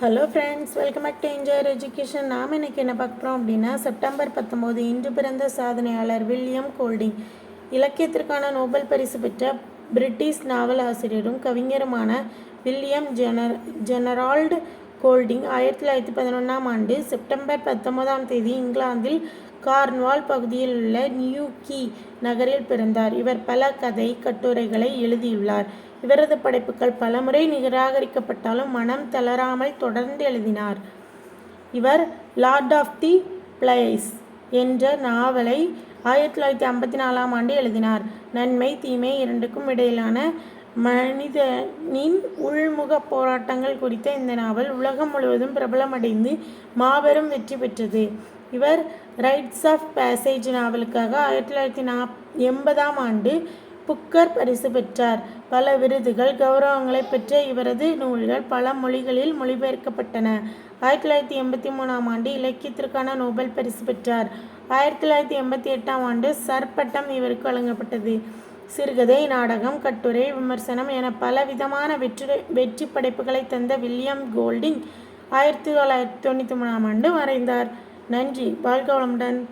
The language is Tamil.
Hello friends welcome back to என்ஜாயர் education நாம் இன்றைக்கி என்ன பார்க்குறோம் அப்படின்னா செப்டம்பர் பத்தொம்போது இன்று பிறந்த சாதனையாளர் வில்லியம் கோல்டிங். இலக்கியத்திற்கான நோபல் பரிசு பெற்ற பிரிட்டிஷ் நாவல் ஆசிரியரும் கவிஞருமான வில்லியம் ஜெனர் ஜெனரால்டு கோல்டிங் ஆயிரத்தி தொள்ளாயிரத்தி பதினொன்றாம் ஆண்டு செப்டம்பர் பத்தொன்பதாம் தேதி இங்கிலாந்தில் கார்ன்வால் பகுதியில் உள்ள நியூகி நகரில் பிறந்தார். இவர் பல கதை கட்டுரைகளை எழுதியுள்ளார். இவரது படைப்புகள் பலமுறை நிராகரிக்கப்பட்டாலும் மனம் தளராமல் தொடர்ந்து எழுதினார். இவர் லார்ட் ஆஃப் தி பிளேஸ் என்ற நாவலை ஆயிரத்தி தொள்ளாயிரத்தி ஐம்பத்தி நாலாம் ஆண்டு எழுதினார். நன்மை தீமை இரண்டுக்கும் இடையிலான மனிதனின் உள்முக போராட்டங்கள் குறித்த இந்த நாவல் உலகம் முழுவதும் பிரபலமடைந்து மாபெரும் வெற்றி பெற்றது. இவர் ரைட்ஸ் ஆஃப் பேசேஜ் நாவலுக்காக ஆயிரத்தி தொள்ளாயிரத்தி நாப் எண்பதாம் ஆண்டு புக்கர் பரிசு பெற்றார். பல விருதுகள் கௌரவங்களை பெற்ற இவரது நூல்கள் பல மொழிகளில் மொழிபெயர்க்கப்பட்டன. ஆயிரத்தி தொள்ளாயிரத்தி எண்பத்தி மூணாம் ஆண்டு இலக்கியத்திற்கான நோபல் பரிசு பெற்றார். ஆயிரத்தி தொள்ளாயிரத்தி எண்பத்தி எட்டாம் ஆண்டு சர் பட்டம் இவருக்கு வழங்கப்பட்டது. சிறுகதை நாடகம் கட்டுரை விமர்சனம் என பல விதமான வெற்றி வெற்றி படைப்புகளை தந்த வில்லியம் கோல்டிங் ஆயிரத்தி தொள்ளாயிரத்தி தொண்ணூற்றி மூணாம் ஆண்டு வரைந்தார். நன்றி. வாழ்க வளமுடன்.